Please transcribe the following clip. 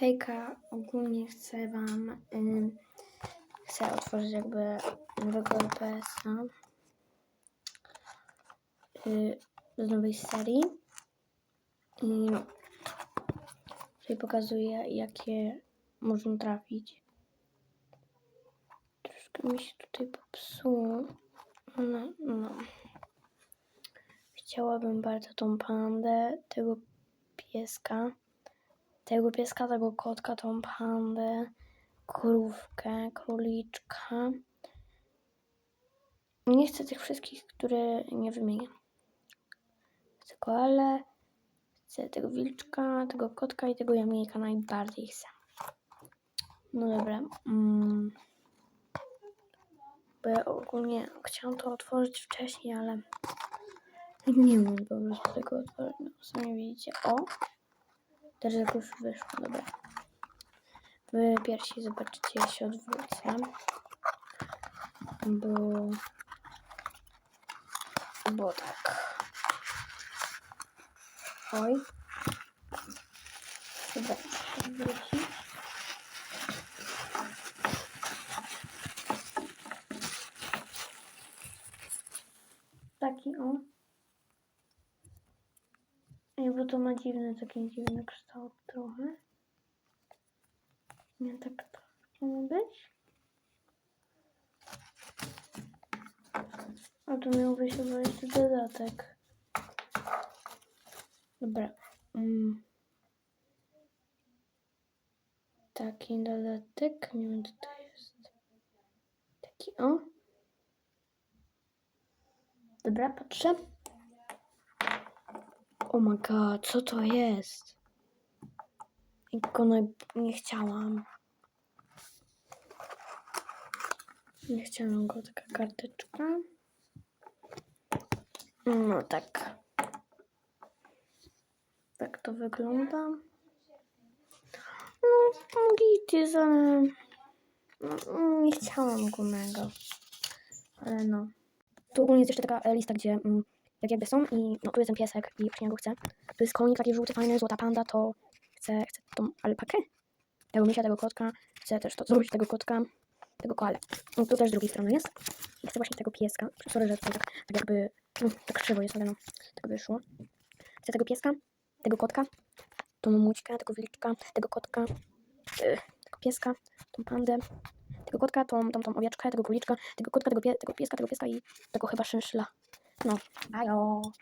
Hejka, ogólnie chcę wam, ym, chcę otworzyć jakby nowego LPS-a y, z nowej serii i tutaj pokazuję jakie można trafić. Troszkę mi się tutaj popsuło, no, no. Chciałabym bardzo tą pandę, tego pieska tego pieska, tego kotka, tą pandę, krówkę, króliczka. Nie chcę tych wszystkich, które nie wymienię. Chcę koalę, chcę tego wilczka, tego kotka i tego jamnika najbardziej chcę. No dobra. Mm. Bo ja ogólnie chciałam to otworzyć wcześniej, ale nie wiem po prostu tego otworzyć. No, sami widzicie. O! Też jak już wyszło, dobra. Wy pierwsi zobaczycie, ja się odwrócę. Bo... Bo tak. Oj. Dobra, odwrócić. Taki o. Ej, bo to ma dziwny, taki dziwny kształt trochę. Nie tak to powinno być. A tu miał być chyba jeszcze dodatek. Dobra. Mm. Taki dodatek. Nie wiem, co to jest. Taki o. Dobra, patrzę. Oh my god, co to jest? No, nie chciałam. Nie chciałam go, taka karteczka. No tak. Tak to wygląda. No, git ale no, nie chciałam go mega. Ale no. Tu ogólnie jest jeszcze taka lista, gdzie mm, jak jakby są i no tu jest ten piesek i właśnie go chcę. Tu jest konik taki żółty, fajny, złota panda, to chcę, chcę tą alpakę, tego misia, tego kotka, chcę też to zrobić, tego kotka, tego koale. No, tu też z drugiej strony jest. I chcę właśnie tego pieska. Sorry, że tutaj tak, tak jakby, no, tak krzywo jest, ale no, tak wyszło. Chcę tego pieska, tego kotka, tą mamućkę, tego wilczka, tego kotka, yy, tego pieska, tą pandę, tego kotka, tą, tą, tą owieczkę, tego króliczka, tego kotka, tego, pie, tego pieska, tego pieska i tego chyba No, 油